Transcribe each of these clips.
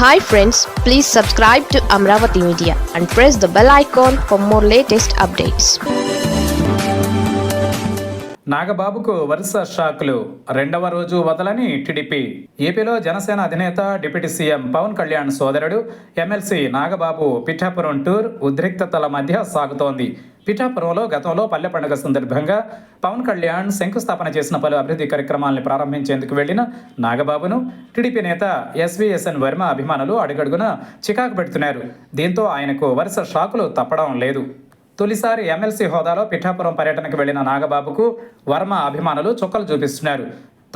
Hi friends please subscribe to Amaravati media and press the bell icon for more latest updates నాగబాబుకు వరుస షాకులు. రెండవ రోజు వదలని TDP. ఏపీలో జనసేన అధినేత డిప్యూటీ సీఎం పవన్ కళ్యాణ్ సోదరుడు ఎమ్మెల్సీ నాగబాబు పిఠాపురం టూర్ ఉద్రిక్తతల మధ్య సాగుతోంది. పిఠాపురంలో గతంలో పల్లె పండుగ సందర్భంగా పవన్ కళ్యాణ్ శంకుస్థాపన చేసిన పలు అభివృద్ధి కార్యక్రమాలను ప్రారంభించేందుకు వెళ్ళిన నాగబాబును టీడీపీ నేత ఎస్వీఎస్ఎన్ వర్మ అభిమానులు అడుగడుగున చికాకు పెడుతున్నారు. దీంతో ఆయనకు వరుస షాకులు తప్పడం లేదు. తొలిసారి ఎమ్మెల్సీ హోదాలో పిఠాపురం పర్యటనకు వెళ్ళిన నాగబాబుకు వర్మ అభిమానులు చుక్కలు చూపిస్తున్నారు.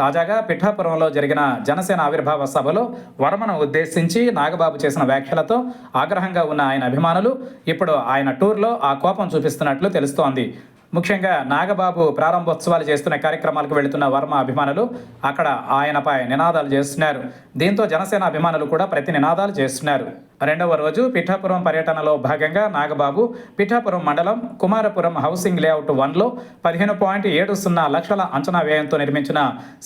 తాజాగా పిఠాపురంలో జరిగిన జనసేన ఆవిర్భావ సభలో వర్మను ఉద్దేశించి నాగబాబు చేసిన వ్యాఖ్యలతో ఆగ్రహంగా ఉన్న ఆయన అభిమానులు ఇప్పుడు ఆయన టూర్లో ఆ కోపం చూపిస్తున్నట్లు తెలుస్తోంది. ముఖ్యంగా నాగబాబు ప్రారంభోత్సవాలు చేస్తున్న కార్యక్రమాలకు వెళుతున్న వర్మ అభిమానులు అక్కడ ఆయనపై నినాదాలు చేస్తున్నారు. దీంతో జనసేన అభిమానులు కూడా ప్రతి నినాదాలు చేస్తున్నారు. రెండవ రోజు పిఠాపురం పర్యటనలో భాగంగా నాగబాబు పిఠాపురం మండలం కుమారపురం హౌసింగ్ లేఅవుట్ వన్లో పదిహేను పాయింట్ ఏడు సున్నా లక్షల అంచనా వ్యయంతో నిర్మించిన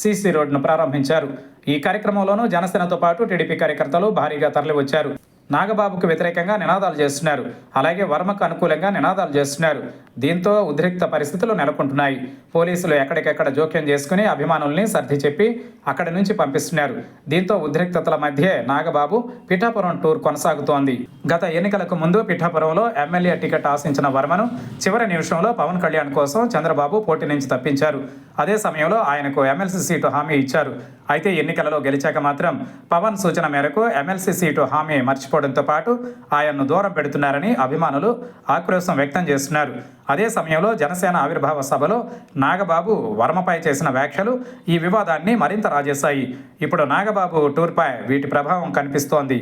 సీసీ రోడ్డును ప్రారంభించారు. ఈ కార్యక్రమంలోనూ జనసేనతో పాటు టీడీపీ కార్యకర్తలు భారీగా తరలివచ్చారు. నాగబాబుకు వ్యతిరేకంగా నినాదాలు చేస్తున్నారు. అలాగే వర్మకు అనుకూలంగా నినాదాలు చేస్తున్నారు. దీంతో ఉద్రిక్త పరిస్థితులు నెలకొంటున్నాయి. పోలీసులు ఎక్కడికెక్కడ జోక్యం చేసుకుని అభిమానుల్ని సర్ది చెప్పి అక్కడి నుంచి పంపిస్తున్నారు. దీంతో ఉద్రిక్తతల మధ్య నాగబాబు పిఠాపురం టూర్ కొనసాగుతోంది. గత ఎన్నికలకు ముందు పిఠాపురంలో ఎమ్మెల్యే టికెట్ ఆశించిన వర్మను చివరి నిమిషంలో పవన్ కళ్యాణ్ కోసం చంద్రబాబు పోటీ నుంచి తప్పించారు. అదే సమయంలో ఆయనకు ఎమ్మెల్సీ సీటు హామీ ఇచ్చారు. అయితే ఎన్నికలలో గెలిచాక మాత్రం పవన్ సూచన మేరకు ఎమ్మెల్సీ సీటు హామీ మర్చిపోవడంతో పాటు ఆయన్ను దూరం పెడుతున్నారని అభిమానులు ఆక్రోశం వ్యక్తం చేస్తున్నారు. అదే సమయంలో జనసేన ఆవిర్భావ సభలో నాగబాబు వర్మపై చేసిన వ్యాఖ్యలు ఈ వివాదాన్ని మరింత రాజేశాయి. ఇప్పుడు నాగబాబు టూర్పై వీటి ప్రభావం కనిపిస్తోంది.